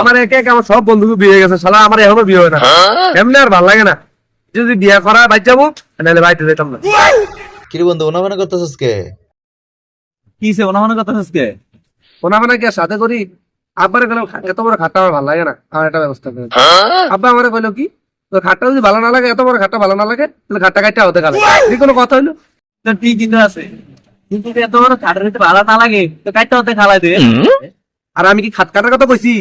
আমার একে একে আমার সব বন্ধু বিয়ে হয়ে গেছে শালা আমার এখনও বিয়ে হয় না। এমনি আর ভালো লাগে না। যদি বিয়ে করা বাইর যাব নাহলে বাইতে যেতাম না। কিরে বন্ধু ওনা মনে করতেছিস কে? কি সে ওনা মনে কথা আজকে ওনা মানে কি সাথে করি? আব্বারে গেলাম এত বড় খাটটা আমার ভালো লাগে না আমার একটা ব্যবস্থা করে দাও। আব্বা আমার কইলো কি? তোর খাটটা যদি ভালো না লাগে এত বড় খাটটা ভালো না লাগে তাহলে খাটটা কাটটা হতে গেলে এই কোনো কথা হইল? তো ঠিক কিন্তু আছে? কিন্তু এত বড় খাটের ভালো না লাগে তো কাটতে হতে খালাই দে আর আমি কি খাট কাটার কথা কইছি?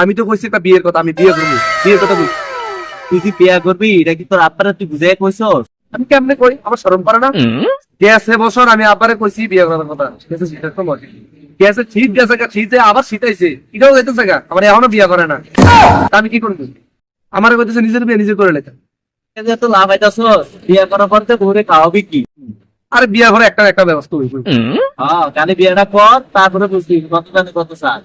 আমি তো কইছি একটা বিয়ের কথা আমি বিয়ে করব বিয়ের কথা কইছি। তুই যে বিয়া করবি এটা কি তোর আব্বারে তুই বুঝাই কইছস? আমি কেমনে করি? আমার শরম করে না? গেছে বছর আমি আবারে কইছি বিয়ে করার কথা। গেছে শীতের সময় গেছে শীত গেছে গা, শীতে আবার শীতাইছে এটাও গেতেছে গা। আমার এখনও বিয়ে করে না। তা আমি কি করব? আমার কইতেছে নিজের বিয়ে নিজে করে লেখা। এই যে এত লাভ আইতাছস বিয়া করার পর তো ঘুরে খাওয়াবি কি? আরে বিয়ে ঘরে একটা একটা ব্যবস্থা হইব। হ্যাঁ কানে বিয়াটা কর তারপরে বুঝবি কত জানে কত আর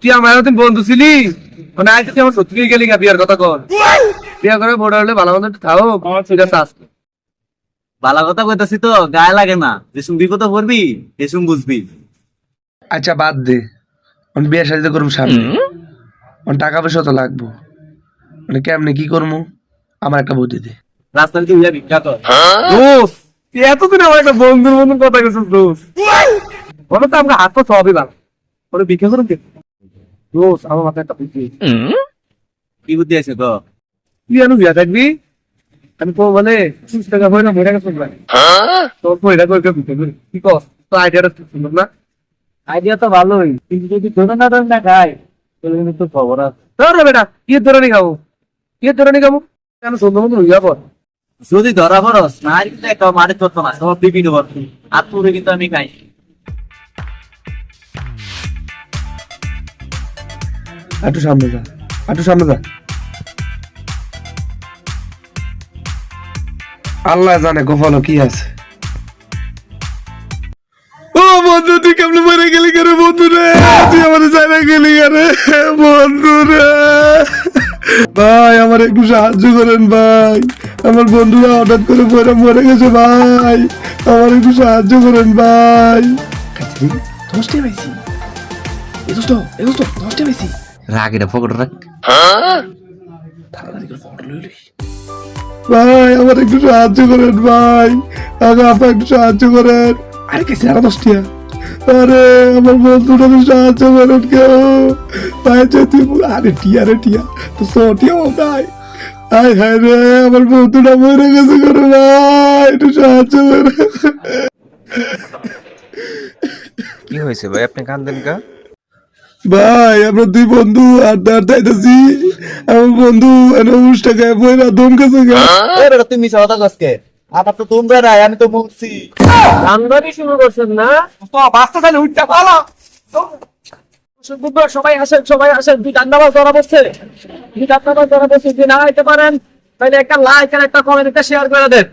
তুই আমার বন্ধু ছিলি? মানে আজ তুই আমার সত্যি গেলি গা বিয়ের কথা কর। বিয়ে করে বড় হলে ভালো মন্দ ঠিক আছে আসতে। ভালো কথা কইতাছি তো গায়ে লাগে না। যেসুম বিপদ পড়বি সেসুম বুঝবি। আচ্ছা বাদ দে। আমি বিয়ে শাদিতে করব সামনে। আমার টাকা পয়সা তো লাগবো। মানে কেমনে কি করব? আমার একটা বুদ্ধি দে। রাস্তার কি হইয়া ভিক্ষা কর? এতদিন আমার একটা বন্ধুর মতন কথা গেছিস দোস্ত। বলো তো আমাকে হাত তো সবই ভালো। ওরে বিক্রি করুন কে দোস্ত আমার মাথায় একটা বুদ্ধি। কি বুদ্ধি আছে গো তুই জানো বিয়া থাকবি? আমি তো বলে তিরিশ টাকা হয়ে না গেছে ভাই তোর পয়সা করে বিক্রি করি কি কস তো আইডিয়াটা খুব সুন্দর না? আইডিয়া তো ভালোই। কিন্তু যদি ধরে না ধরে না খায় তাহলে কিন্তু তোর খবর আছে। ধর রে বেটা কি ধরে নি খাব? কি ধরে নি খাব? কেন সুন্দর মতন হইয়া পর? যদি ধরা পড়স না আর কিন্তু একটা মারে না সব বিভিন্ন আর তোরে কিন্তু আমি খাই। একটু সামনে যা একটু সামনে যা। আল্লাহ জানে গোপালও কি আছে। ও বন্ধু তুই কেমন মরে গেলি কেন বন্ধু রে? তুই আমাদের জানা গেলি কেন বন্ধু রে। ভাই আমার একটু সাহায্য করেন ভাই। আমার বন্ধুরা হঠাৎ করে মরে মরে গেছে ভাই। আমার একটু সাহায্য করেন ভাই। দশটা পাইছি। এ দোস্ত এ দোস্ত দশটা পাইছি। রাগ এটা পকেট রাখ ভাই আমার একটু সাহায্য করেন ভাই। আগে আপা একটু সাহায্য করেন। আরে কেসে আরও দশটিয়া আরে আমার বন্ধুটা তো সাহায্য করেন কেউ। ভাই যদি আরে টিয়া রে টিয়া। তো সটিয়া ভাই আয় হায় রে আমার বন্ধুটা মরে গেছে করে ভাই। একটু সাহায্য করে কি হয়েছে ভাই? আপনি কান্দেন কা? ভাই আমরা দুই বন্ধু আড্ডা আড্ডা আইতাছি। আমার বন্ধু এনে উনিশ টাকায় বইরা দম গেছে তুমি কথা কসকে আমার তো তোমরা নাই আমি তো মুখছি রান্নারি শুরু করছেন না? তো বাস্তা চাইলে উঠতে পালা সবাই আসেন সবাই আসেন। দুই ডান্ডাবাজ ধরা বসছে দুই ডান্ডাবাজ ধরা বসছে যদি না আইতে পারেন তাহলে একটা লাইক আর একটা কমেন্ট একটা শেয়ার করে দেন।